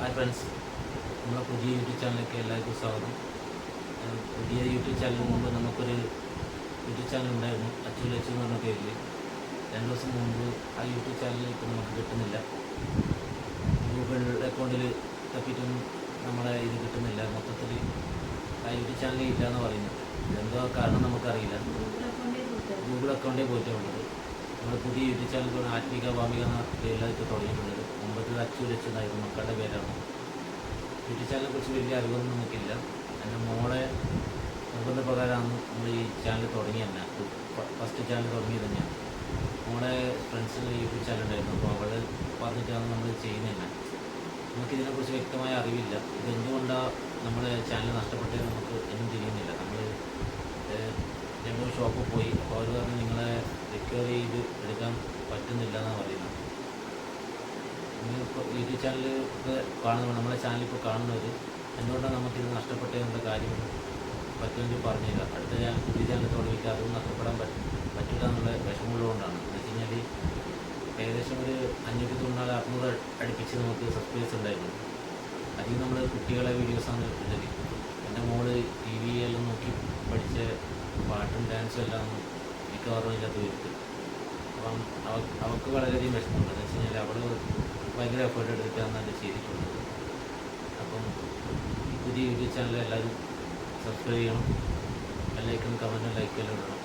Hi friends നമ്മുടെ പുതിയ YouTube ചാനലിലേക്ക് എല്ലാവർക്കും സ്വാഗതം. പുതിയ യൂട്യൂബ് ചാനലിന് മുമ്പ് നമുക്കൊരു യൂട്യൂബ് ചാനൽ ഉണ്ടായിരുന്നു അച്ചു ലച്ചു എന്ന് പറഞ്ഞ പേരിൽ രണ്ട് ദിവസം മുമ്പ് ആ യൂട്യൂബ് ചാനൽ ഇപ്പോൾ നമുക്ക് കിട്ടുന്നില്ല. ഗൂഗിൾ അക്കൗണ്ടിൽ തപ്പിയിട്ടൊന്നും നമ്മളെ ഇത് കിട്ടുന്നില്ല. മൊത്തത്തിൽ ആ യൂട്യൂബ് ചാനൽ ഇല്ല എന്ന് പറയുന്നത് എന്തോ കാരണം നമുക്കറിയില്ല. ഗൂഗിൾ അക്കൗണ്ടേ പോയിട്ടുള്ളത് നമ്മുടെ പുതിയ യൂട്യൂബ് ചാനൽ ആത്മിക വാമിക എന്ന പേരിലൊക്കെ തുടങ്ങിയിട്ടുള്ളത് മുമ്പത്തിൽ അച്ചു ലച്ചു മക്കളുടെ പേരാണ്. ചാനലിനെ കുറിച്ച് വലിയ അറിവൊന്നും നമുക്കില്ല. എന്റെ മോളെ നിർബന്ധപ്രകാരമാണ് നമ്മൾ ഈ ചാനൽ തുടങ്ങിയല്ല ഫസ്റ്റ് ചാനൽ തുടങ്ങിയത് തന്നെയാണ് മോളെ ഫ്രണ്ട്സിന് യൂട്യൂബ് ചാനൽ ഉണ്ടായിരുന്നു. അപ്പോൾ അവൾ പറഞ്ഞിട്ടാണ് നമ്മൾ ചെയ്യുന്നില്ല നമുക്കിതിനെക്കുറിച്ച് വ്യക്തമായ അറിവില്ല. ഇതെന്തുകൊണ്ടാണ് നമ്മുടെ ചാനൽ നഷ്ടപ്പെട്ടത് നമുക്ക് ഒന്നും തിരിയുന്നില്ല. നമ്മൾ ഞങ്ങൾ ഷോപ്പിൽ പോയി. അപ്പോൾ അവർ പറഞ്ഞ് നിങ്ങളെ റിക്കവർ ചെയ്ത് എടുക്കാൻ പറ്റുന്നില്ല. ഇപ്പോൾ യൂട്യൂബ് ചാനൽ കാണുന്നവർ നമ്മളെ ചാനൽ ഇപ്പോൾ കാണുന്നവർ എന്തുകൊണ്ടാണ് നമുക്കിത് നഷ്ടപ്പെട്ടതിന്റെ കാര്യം പറ്റുമെങ്കിൽ പറഞ്ഞില്ല അടുത്ത ഞാൻ പുതിയ ചാനൽ തുടങ്ങിയിട്ട് അതും നഷ്ടപ്പെടാൻ പറ്റും പറ്റില്ല എന്നുള്ള വിഷമമുള്ളതുകൊണ്ടാണ്. എന്ന് വെച്ച് കഴിഞ്ഞാൽ ഏകദേശം ഒരു അഞ്ഞൂറ്റി തൊണ്ണൂറ് അറുന്നൂറ് അടുപ്പിച്ച് നമുക്ക് സബ്സ്ക്രൈബേഴ്സ് ഉണ്ടായിരുന്നു. അധികം നമ്മൾ കുട്ടികളെ വീഡിയോസാണ് ഇട്ടത്. എന്റെ മോൾ ടി വി എല്ലാം നോക്കി പഠിച്ച പാട്ടും ഡാൻസും എല്ലാം മിക്കവാറും ഇതിനകത്ത് വരുത്തും അപ്പം അവ അവൾക്ക് വളരെയധികം വിഷമമുണ്ട്. എന്ന് വെച്ച് കഴിഞ്ഞാൽ ഭയങ്കര എഫേർട്ട് അത് ചെയ്തിട്ടുള്ളത് അപ്പം പുതിയ യൂട്യൂബ് ചാനൽ എല്ലാവരും സബ്സ്ക്രൈബ് ചെയ്യണം. ലൈക്കും കമന്റും ലൈക്കെല്ലാം ഇടണം.